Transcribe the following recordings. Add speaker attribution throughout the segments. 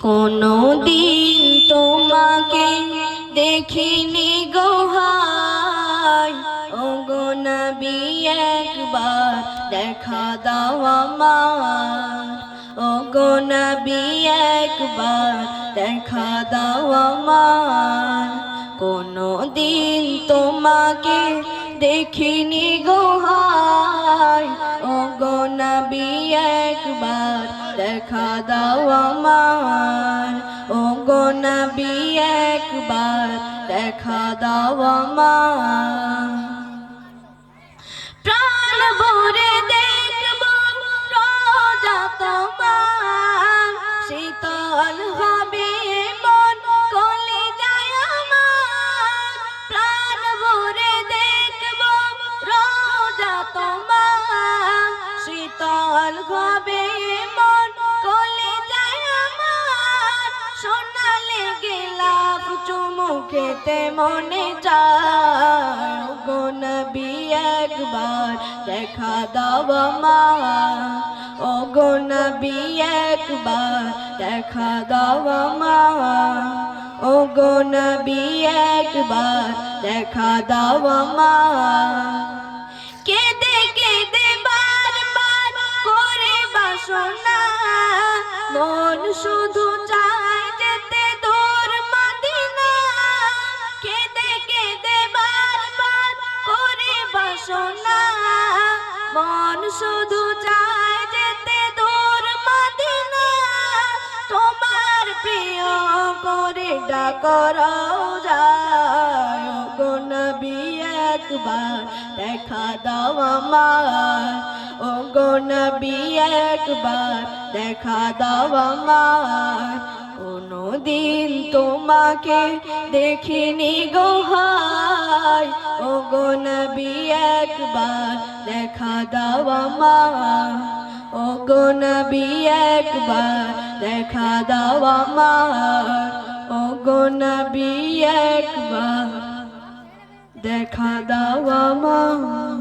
Speaker 1: কোনো দিন তোমাকে দেখিনি গোহাই ও গো নবী, একবার দেখা দাও আমার। ও গো নবী, একবার দেখা দাও আমার। কোনো দিন তোমাকে দেখিনি গোহাই ও গো নবী, একবার দেখা দাও আমার। ও গো নবী, একবার দেখা দাও আমার। প্রাণ ভরে দেখব রোজা তোমার। শীতল হবে মন কলে যায় তোমার। শীতল হবে চুমুকেতে মনে চায় গো নবী একবার, দেখা দাও আমার ও গো নবী একবার, দেখা দাও আমার ও গো নবী একবার, দেখা দাও আমার কেঁদে কেঁদে বারবার করে বাসনা, মন শুধু চায় মন শুধু চায় যেতে দূর মদিনা। তোমার প্রিয় করে ডাকর নবী, একবার দেখা দাও আমার ও গো নবী, একবার দেখা দাও আমার কোনো দিন তোমাকে দেখিনি গোহাই ও গো নবী, একবার দেখা দাও আমার ও গো নবী, একবার দেখা দাও আমার ও গো নবী, একবার দেখা দাও আমার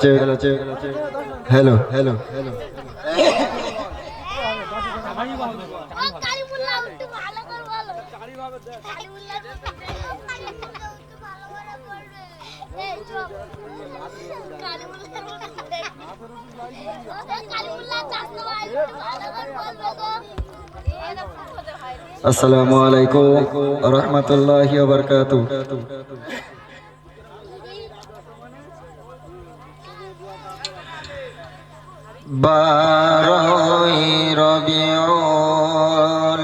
Speaker 2: check hello check hello hello hello
Speaker 3: ও কালিমুল্লাহ একটু ভালো
Speaker 2: আসসালামু আলাইকুম রহমতুল্লাহি ওয়া বারাকাতুহু। বারোই রবিউল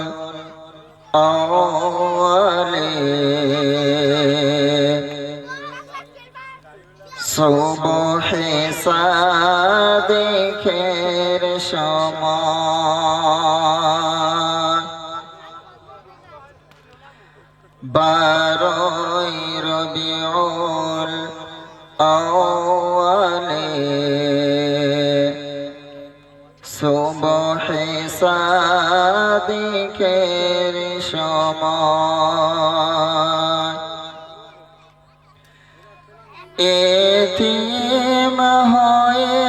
Speaker 2: সুবহে সাদেখের সময়। বারোই রবিউল আউয়ালে এতিম হয়ে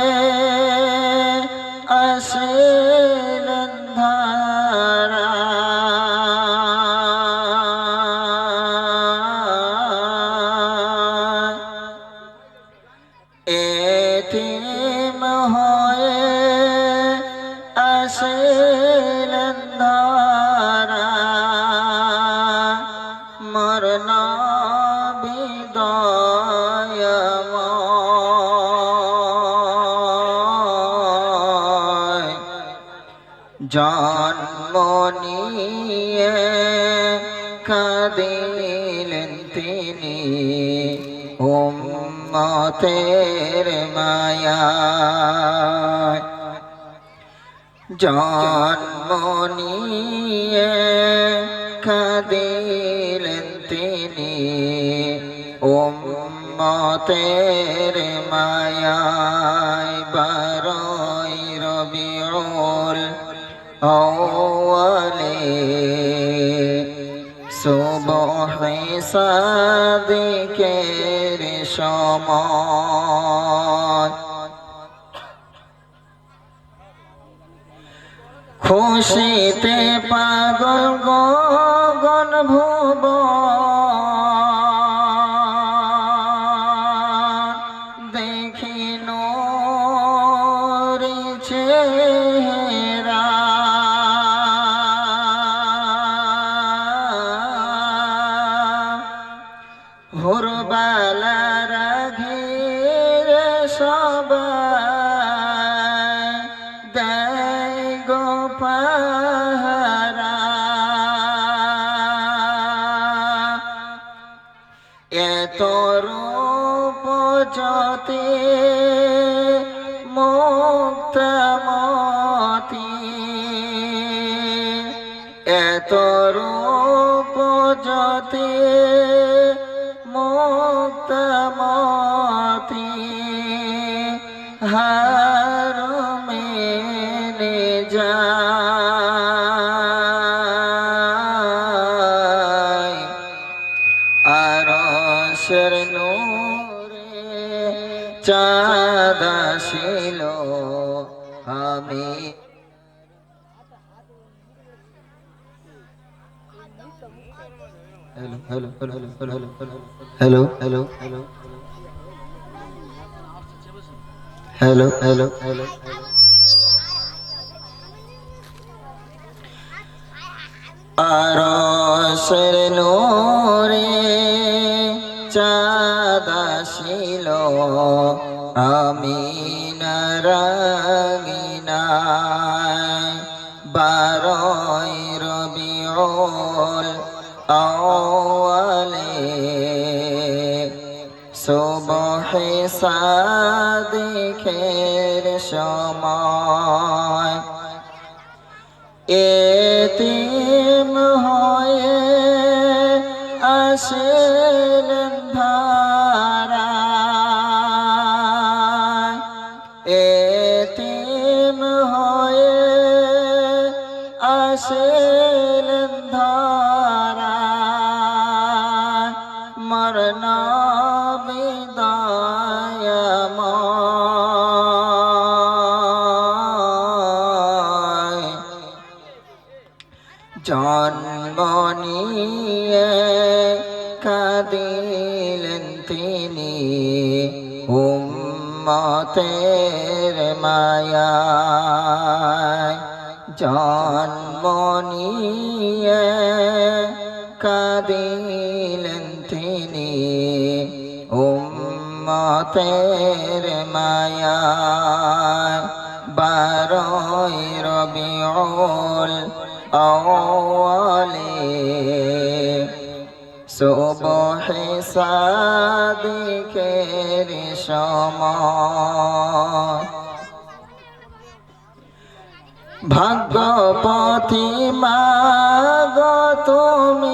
Speaker 2: আসলেন ধারা। এতিম হয়ে জন্ম নিয়ে কাঁদিলেন তিনি। উম্মত উম্মতের মায়া জন্ম নিয়ে কাদিলেন তিনি। উম্মতের মায়ায় أولي صبح صادق رشمان খুশিতে পাগল গগন ভুবন ভোরবেলা রাঘের সবাই দেয় গো পাহারা। এত রূপ যতে মুক্তমতি এত রূপ যতে হার মেনে যায় আরশের নূরে চাঁদ আসিল আমি
Speaker 4: hello hello hello hello hello hello hello hello hello hello hello hello
Speaker 2: আরশের নোরে চাদাশিল আমি নারাগিনায় বারয় রবিউল আওয়ালে সুবহে সা সময়। এতিম হয়ে আসেলেন ধারা এতিম হয়ে আসেলেন ধারা মরনা তিনি উম্মতের মায়া জন্ম কাদিলেন তিনি উম্মতের মায়া বারই রবিউল আওয়ালে সুবহ সাদিকের সময়। মা মাগ তুমি